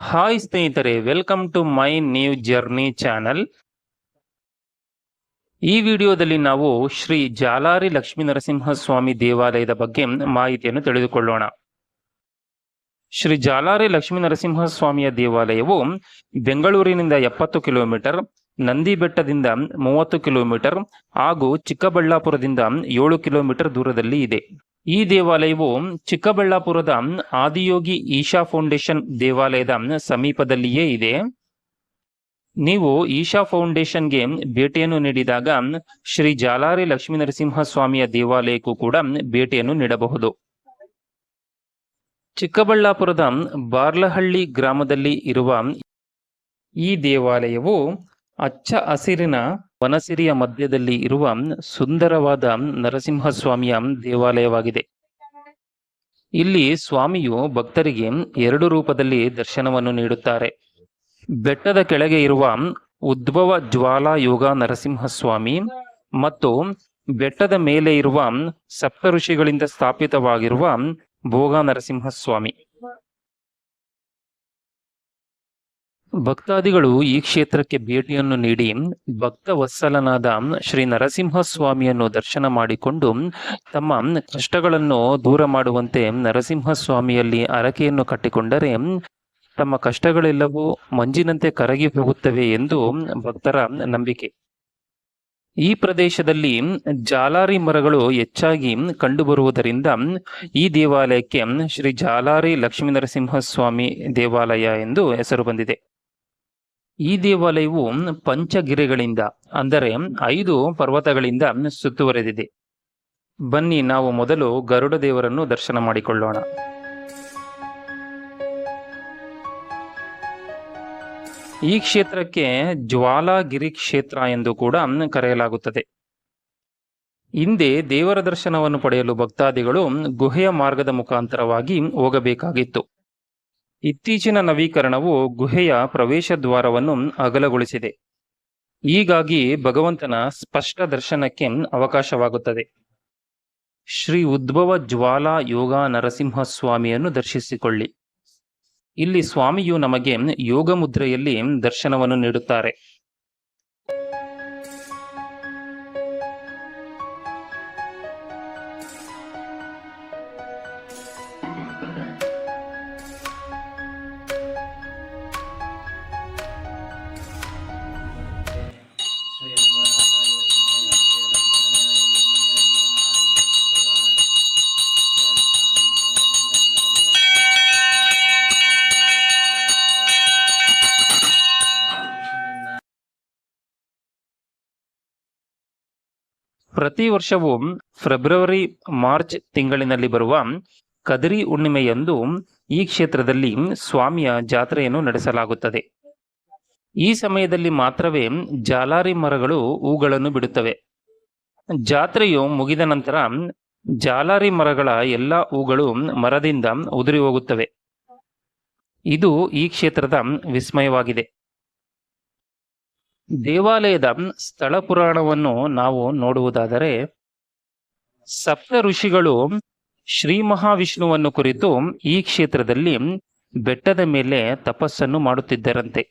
Hi ಸ್ನೇಹಿತರೆ welcome to my new journey channel ಈ ವಿಡಿಯೋದಲ್ಲಿ ನಾವು ಶ್ರೀ ಜಾಲಾರಿ ಲಕ್ಷ್ಮೀ ನರಸಿಂಹಸ್ವಾಮಿ ದೇವಾಲಯದ ಬಗ್ಗೆ ಮಾಹಿತಿಯನ್ನು ತಿಳಿದುಕೊಳ್ಳೋಣ. ಶ್ರೀ ಜಾಲಾರಿ ಲಕ್ಷ್ಮೀ ನರಸಿಂಹಸ್ವಾಮಿಯ ದೇವಾಲಯವು ಬೆಂಗಳೂರಿನಿಂದ ಎಪ್ಪತ್ತು ಕಿಲೋಮೀಟರ್ ನಂದಿ ಬೆಟ್ಟದಿಂದ ಮೂವತ್ತು ಕಿಲೋಮೀಟರ್ ಹಾಗೂ ಚಿಕ್ಕಬಳ್ಳಾಪುರದಿಂದ ಏಳು ಕಿಲೋಮೀಟರ್ ದೂರದಲ್ಲಿ ಇದೆ. ಈ ದೇವಾಲಯವು ಚಿಕ್ಕಬಳ್ಳಾಪುರದ ಆದಿಯೋಗಿ ಈಶಾ ಫೌಂಡೇಶನ್ ದೇವಾಲಯದ ಸಮೀಪದಲ್ಲಿಯೇ ಇದೆ. ನೀವು ಈಶಾ ಫೌಂಡೇಶನ್ಗೆ ಭೇಟಿಯನ್ನು ನೀಡಿದಾಗ ಶ್ರೀ ಜಾಲಾರಿ ಲಕ್ಷ್ಮೀ ನರಸಿಂಹ ಸ್ವಾಮಿಯ ದೇವಾಲಯಕ್ಕೂ ಕೂಡ ಭೇಟಿಯನ್ನು ನೀಡಬಹುದು. ಚಿಕ್ಕಬಳ್ಳಾಪುರದ ಬಾರ್ಲಹಳ್ಳಿ ಗ್ರಾಮದಲ್ಲಿ ಇರುವ ಈ ದೇವಾಲಯವು ಅಚ್ಚ ಹಸಿರಿನ ವನಸಿರಿಯ ಮಧ್ಯದಲ್ಲಿ ಇರುವ ಸುಂದರವಾದ ನರಸಿಂಹಸ್ವಾಮಿಯ ದೇವಾಲಯವಾಗಿದೆ. ಇಲ್ಲಿ ಸ್ವಾಮಿಯು ಭಕ್ತರಿಗೆ ಎರಡು ರೂಪದಲ್ಲಿ ದರ್ಶನವನ್ನು ನೀಡುತ್ತಾರೆ. ಬೆಟ್ಟದ ಕೆಳಗೆ ಇರುವ ಉದ್ಭವ ಜ್ವಾಲಾ ಯೋಗ ನರಸಿಂಹಸ್ವಾಮಿ ಮತ್ತು ಬೆಟ್ಟದ ಮೇಲೆ ಇರುವ ಸಪ್ತ ಋಷಿಗಳಿಂದ ಸ್ಥಾಪಿತವಾಗಿರುವ ಭೋಗ ನರಸಿಂಹಸ್ವಾಮಿ. ಭಕ್ತಾದಿಗಳು ಈ ಕ್ಷೇತ್ರಕ್ಕೆ ಭೇಟಿಯನ್ನು ನೀಡಿ ಭಕ್ತ ವತ್ಸಲನಾದ ಶ್ರೀ ನರಸಿಂಹಸ್ವಾಮಿಯನ್ನು ದರ್ಶನ ಮಾಡಿಕೊಂಡು ತಮ್ಮ ಕಷ್ಟಗಳನ್ನು ದೂರ ಮಾಡುವಂತೆ ನರಸಿಂಹ ಸ್ವಾಮಿಯಲ್ಲಿ ಅರಕೆಯನ್ನು ಕಟ್ಟಿಕೊಂಡರೆ ತಮ್ಮ ಕಷ್ಟಗಳೆಲ್ಲವೂ ಮಂಜಿನಂತೆ ಕರಗಿ ಹೋಗುತ್ತವೆ ಎಂದು ಭಕ್ತರ ನಂಬಿಕೆ. ಈ ಪ್ರದೇಶದಲ್ಲಿ ಜಾಲಾರಿ ಮರಗಳು ಹೆಚ್ಚಾಗಿ ಕಂಡುಬರುವುದರಿಂದ ಈ ದೇವಾಲಯಕ್ಕೆ ಶ್ರೀ ಜಾಲಾರಿ ಲಕ್ಷ್ಮೀ ನರಸಿಂಹಸ್ವಾಮಿ ದೇವಾಲಯ ಎಂದು ಹೆಸರು ಬಂದಿದೆ. ಈ ದೇವಾಲಯವು ಪಂಚಗಿರಿಗಳಿಂದ, ಅಂದರೆ ಐದು ಪರ್ವತಗಳಿಂದ ಸುತ್ತುವರೆದಿದೆ. ಬನ್ನಿ ನಾವು ಮೊದಲು ಗರುಡ ದೇವರನ್ನು ದರ್ಶನ ಮಾಡಿಕೊಳ್ಳೋಣ. ಈ ಕ್ಷೇತ್ರಕ್ಕೆ ಜ್ವಾಲಾಗಿರಿ ಕ್ಷೇತ್ರ ಎಂದು ಕೂಡ ಕರೆಯಲಾಗುತ್ತದೆ. ಹಿಂದೆ ದೇವರ ದರ್ಶನವನ್ನು ಪಡೆಯಲು ಭಕ್ತಾದಿಗಳು ಗುಹೆಯ ಮಾರ್ಗದ ಮುಖಾಂತರವಾಗಿ ಹೋಗಬೇಕಾಗಿತ್ತು. ಇತ್ತೀಚಿನ ನವೀಕರಣವು ಗುಹೆಯ ಪ್ರವೇಶ ದ್ವಾರವನ್ನು ಅಗಲಗೊಳಿಸಿದೆ. ಹೀಗಾಗಿ ಭಗವಂತನ ಸ್ಪಷ್ಟ ದರ್ಶನಕ್ಕೆ ಅವಕಾಶವಾಗುತ್ತದೆ. ಶ್ರೀ ಉದ್ಭವ ಜ್ವಾಲಾ ಯೋಗ ನರಸಿಂಹ ಸ್ವಾಮಿಯನ್ನು ದರ್ಶಿಸಿಕೊಳ್ಳಿ. ಇಲ್ಲಿ ಸ್ವಾಮಿಯು ನಮಗೆ ಯೋಗ ಮುದ್ರೆಯಲ್ಲಿ ದರ್ಶನವನ್ನು ನೀಡುತ್ತಾರೆ. ಪ್ರತಿ ವರ್ಷವೂ ಫೆಬ್ರವರಿ, ಮಾರ್ಚ್ ತಿಂಗಳಿನಲ್ಲಿ ಬರುವ ಕದರಿ ಹುಣ್ಣಿಮೆಯಂದು ಈ ಕ್ಷೇತ್ರದಲ್ಲಿ ಸ್ವಾಮಿಯ ಜಾತ್ರೆಯನ್ನು ನಡೆಸಲಾಗುತ್ತದೆ. ಈ ಸಮಯದಲ್ಲಿ ಮಾತ್ರವೇ ಜಾಲಾರಿ ಮರಗಳು ಹೂಗಳನ್ನು ಬಿಡುತ್ತವೆ. ಜಾತ್ರೆಯು ಮುಗಿದ ನಂತರ ಜಾಲಾರಿ ಮರಗಳ ಎಲ್ಲ ಹೂಗಳು ಮರದಿಂದ ಉದುರಿ ಹೋಗುತ್ತವೆ. ಇದು ಈ ಕ್ಷೇತ್ರದ ವಿಸ್ಮಯವಾಗಿದೆ. ದೇವಾಲಯದ ಸ್ಥಳ ಪುರಾಣವನ್ನು ನಾವು ನೋಡುವುದಾದರೆ ಸಪ್ತ ಋಷಿಗಳು ಶ್ರೀ ಮಹಾವಿಷ್ಣುವನ್ನು ಕುರಿತು ಈ ಕ್ಷೇತ್ರದಲ್ಲಿ ಬೆಟ್ಟದ ಮೇಲೆ ತಪಸ್ಸನ್ನು ಮಾಡುತ್ತಿದ್ದರಂತೆ.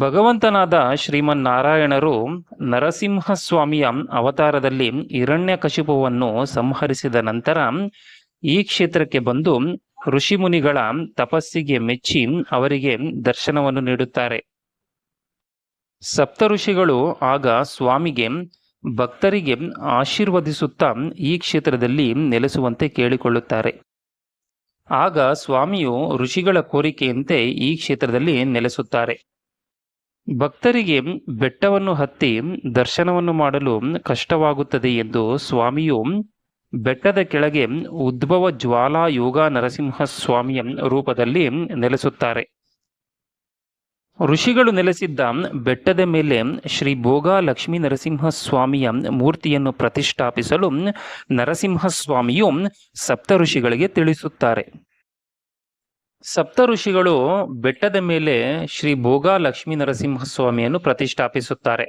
ಭಗವಂತನಾದ ಶ್ರೀಮನ್ನಾರಾಯಣರು ನರಸಿಂಹಸ್ವಾಮಿಯ ಅವತಾರದಲ್ಲಿ ಹಿರಣ್ಯ ಕಶಿಪುವನ್ನು ಸಂಹರಿಸಿದ ನಂತರ ಈ ಕ್ಷೇತ್ರಕ್ಕೆ ಬಂದು ಋಷಿಮುನಿಗಳ ತಪಸ್ಸಿಗೆ ಮೆಚ್ಚಿ ಅವರಿಗೆ ದರ್ಶನವನ್ನು ನೀಡುತ್ತಾರೆ. ಸಪ್ತ ಋಷಿಗಳು ಆಗ ಸ್ವಾಮಿಗೆ, ಭಕ್ತರಿಗೆ ಆಶೀರ್ವದಿಸುತ್ತಾ ಈ ಕ್ಷೇತ್ರದಲ್ಲಿ ನೆಲೆಸುವಂತೆ ಕೇಳಿಕೊಳ್ಳುತ್ತಾರೆ. ಆಗ ಸ್ವಾಮಿಯು ಋಷಿಗಳ ಕೋರಿಕೆಯಂತೆ ಈ ಕ್ಷೇತ್ರದಲ್ಲಿ ನೆಲೆಸುತ್ತಾರೆ. ಭಕ್ತರಿಗೆ ಬೆಟ್ಟವನ್ನು ಹತ್ತಿ ದರ್ಶನವನ್ನು ಮಾಡಲು ಕಷ್ಟವಾಗುತ್ತದೆ ಎಂದು ಸ್ವಾಮಿಯು ಬೆಟ್ಟದ ಕೆಳಗೆ ಉದ್ಭವ ಜ್ವಾಲಾ ಯೋಗ ನರಸಿಂಹ ಸ್ವಾಮಿಯ ರೂಪದಲ್ಲಿ ನೆಲೆಸುತ್ತಾರೆ. ಋಷಿಗಳು ನೆಲೆಸಿದ್ದ ಬೆಟ್ಟದ ಮೇಲೆ ಶ್ರೀ ಭೋಗ ಲಕ್ಷ್ಮೀ ನರಸಿಂಹ ಸ್ವಾಮಿಯ ಮೂರ್ತಿಯನ್ನು ಪ್ರತಿಷ್ಠಾಪಿಸಲು ನರಸಿಂಹಸ್ವಾಮಿಯು ಸಪ್ತ ಋಷಿಗಳಿಗೆ ತಿಳಿಸುತ್ತಾರೆ. ಸಪ್ತ ಋಷಿಗಳು ಬೆಟ್ಟದ ಮೇಲೆ ಶ್ರೀ ಭೋಗ ಲಕ್ಷ್ಮೀ ನರಸಿಂಹ ಸ್ವಾಮಿಯನ್ನು ಪ್ರತಿಷ್ಠಾಪಿಸುತ್ತಾರೆ.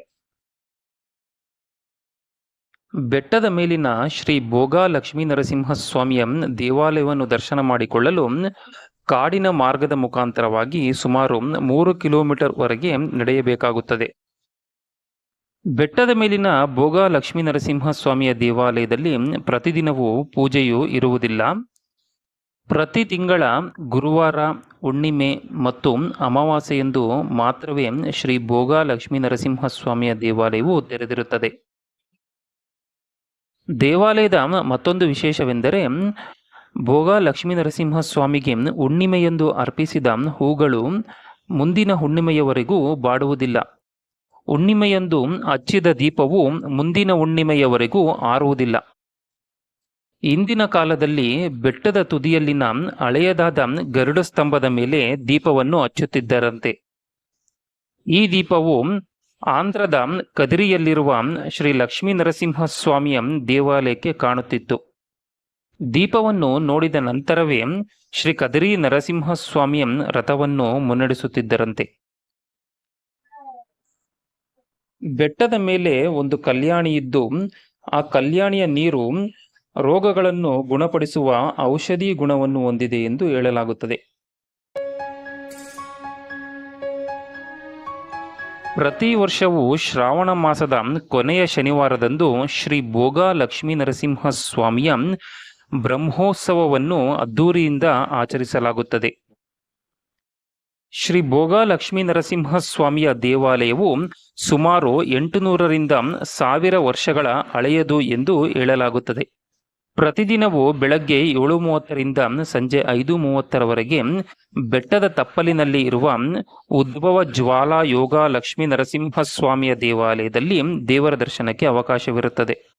ಬೆಟ್ಟದ ಮೇಲಿನ ಶ್ರೀ ಭೋಗ ಲಕ್ಷ್ಮೀ ನರಸಿಂಹ ಸ್ವಾಮಿಯ ದೇವಾಲಯವನ್ನು ದರ್ಶನ ಮಾಡಿಕೊಳ್ಳಲು ಕಾಡಿನ ಮಾರ್ಗದ ಮುಖಾಂತರವಾಗಿ ಸುಮಾರು ಮೂರು ಕಿಲೋಮೀಟರ್ ವರೆಗೆ ನಡೆಯಬೇಕಾಗುತ್ತದೆ. ಬೆಟ್ಟದ ಮೇಲಿನ ಭೋಗ ಲಕ್ಷ್ಮೀ ನರಸಿಂಹಸ್ವಾಮಿಯ ದೇವಾಲಯದಲ್ಲಿ ಪ್ರತಿದಿನವೂ ಪೂಜೆಯು ಇರುವುದಿಲ್ಲ. ಪ್ರತಿ ತಿಂಗಳ ಗುರುವಾರ, ಹುಣ್ಣಿಮೆ ಮತ್ತು ಅಮಾವಾಸ್ಯೆಯಂದು ಮಾತ್ರವೇ ಶ್ರೀ ಭೋಗ ಲಕ್ಷ್ಮೀ ನರಸಿಂಹಸ್ವಾಮಿಯ ದೇವಾಲಯವು ತೆರೆದಿರುತ್ತದೆ. ದೇವಾಲಯದ ಮತ್ತೊಂದು ವಿಶೇಷವೆಂದರೆ ಭೋಗ ಲಕ್ಷ್ಮೀ ನರಸಿಂಹಸ್ವಾಮಿಗೆ ಹುಣ್ಣಿಮೆಯೆಂದು ಅರ್ಪಿಸಿದ ಹೂಗಳು ಮುಂದಿನ ಹುಣ್ಣಿಮೆಯವರೆಗೂ ಬಾಡುವುದಿಲ್ಲ. ಹುಣ್ಣಿಮೆಯಂದು ಹಚ್ಚಿದ ದೀಪವು ಮುಂದಿನ ಹುಣ್ಣಿಮೆಯವರೆಗೂ ಆರುವುದಿಲ್ಲ. ಇಂದಿನ ಕಾಲದಲ್ಲಿ ಬೆಟ್ಟದ ತುದಿಯಲ್ಲಿನ ಹಳೆಯದಾದ ಗರುಡ ಸ್ತಂಭದ ಮೇಲೆ ದೀಪವನ್ನು ಹಚ್ಚುತ್ತಿದ್ದರಂತೆ. ಈ ದೀಪವು ಆಂಧ್ರದ ಕದಿರಿಯಲ್ಲಿರುವ ಶ್ರೀ ಲಕ್ಷ್ಮೀ ನರಸಿಂಹ ಸ್ವಾಮಿಯ ದೇವಾಲಯಕ್ಕೆ ಕಾಣುತ್ತಿತ್ತು. ದೀಪವನ್ನು ನೋಡಿದ ನಂತರವೇ ಶ್ರೀ ಕದರಿ ನರಸಿಂಹಸ್ವಾಮಿಯ ರಥವನ್ನು ಮುನ್ನಡೆಸುತ್ತಿದ್ದರಂತೆ. ಬೆಟ್ಟದ ಮೇಲೆ ಒಂದು ಕಲ್ಯಾಣಿ ಇದ್ದು, ಆ ಕಲ್ಯಾಣಿಯ ನೀರು ರೋಗಗಳನ್ನು ಗುಣಪಡಿಸುವ ಔಷಧಿ ಗುಣವನ್ನು ಹೊಂದಿದೆ ಎಂದು ಹೇಳಲಾಗುತ್ತದೆ. ಪ್ರತಿ ವರ್ಷವೂ ಶ್ರಾವಣ ಮಾಸದ ಕೊನೆಯ ಶನಿವಾರದಂದು ಶ್ರೀ ಭೋಗ ಲಕ್ಷ್ಮೀ ನರಸಿಂಹ ಸ್ವಾಮಿಯ ಬ್ರಹ್ಮೋತ್ಸವವನ್ನು ಅದ್ದೂರಿಯಿಂದ ಆಚರಿಸಲಾಗುತ್ತದೆ. ಶ್ರೀ ಭೋಗ ಲಕ್ಷ್ಮೀ ನರಸಿಂಹ ಸ್ವಾಮಿಯ ದೇವಾಲಯವು ಸುಮಾರು ಎಂಟುನೂರರಿಂದ ಸಾವಿರ ವರ್ಷಗಳ ಹಳೆಯದು ಎಂದು ಹೇಳಲಾಗುತ್ತದೆ. ಪ್ರತಿದಿನವೂ ಬೆಳಗ್ಗೆ ಏಳು ಮೂವತ್ತರಿಂದ ಸಂಜೆ ಐದು ಮೂವತ್ತರವರೆಗೆ ಬೆಟ್ಟದ ತಪ್ಪಲಿನಲ್ಲಿ ಇರುವ ಉದ್ಭವ ಜ್ವಾಲಾ ಯೋಗ ಲಕ್ಷ್ಮೀ ನರಸಿಂಹಸ್ವಾಮಿಯ ದೇವಾಲಯದಲ್ಲಿ ದೇವರ ದರ್ಶನಕ್ಕೆ ಅವಕಾಶವಿರುತ್ತದೆ.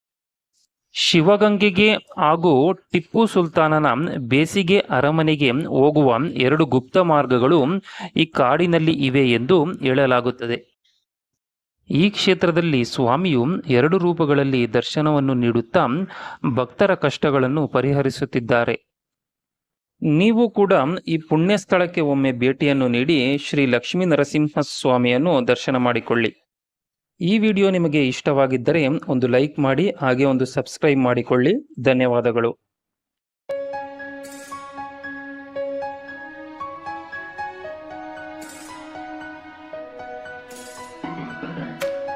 ಶಿವಗಂಗೆಗೆ ಹಾಗೂ ಟಿಪ್ಪು ಸುಲ್ತಾನನ ಬೇಸಿಗೆ ಅರಮನೆಗೆ ಹೋಗುವ ಎರಡು ಗುಪ್ತ ಮಾರ್ಗಗಳು ಈ ಕಾಡಿನಲ್ಲಿ ಇವೆ ಎಂದು ಹೇಳಲಾಗುತ್ತದೆ. ಈ ಕ್ಷೇತ್ರದಲ್ಲಿ ಸ್ವಾಮಿಯು ಎರಡು ರೂಪಗಳಲ್ಲಿ ದರ್ಶನವನ್ನು ನೀಡುತ್ತಾ ಭಕ್ತರ ಕಷ್ಟಗಳನ್ನು ಪರಿಹರಿಸುತ್ತಿದ್ದಾರೆ. ನೀವು ಕೂಡ ಈ ಪುಣ್ಯ ಸ್ಥಳಕ್ಕೆ ಒಮ್ಮೆ ಭೇಟಿಯನ್ನು ನೀಡಿ ಶ್ರೀ ಲಕ್ಷ್ಮೀ ನರಸಿಂಹ ಸ್ವಾಮಿಯನ್ನು ದರ್ಶನ ಮಾಡಿಕೊಳ್ಳಿ. ಈ ವಿಡಿಯೋ ನಿಮಗೆ ಇಷ್ಟವಾಗಿದ್ದರೆ ಒಂದು ಲೈಕ್ ಮಾಡಿ ಹಾಗೆ ಒಂದು ಸಬ್ಸ್ಕ್ರೈಬ್ ಮಾಡಿಕೊಳ್ಳಿ. ಧನ್ಯವಾದಗಳು.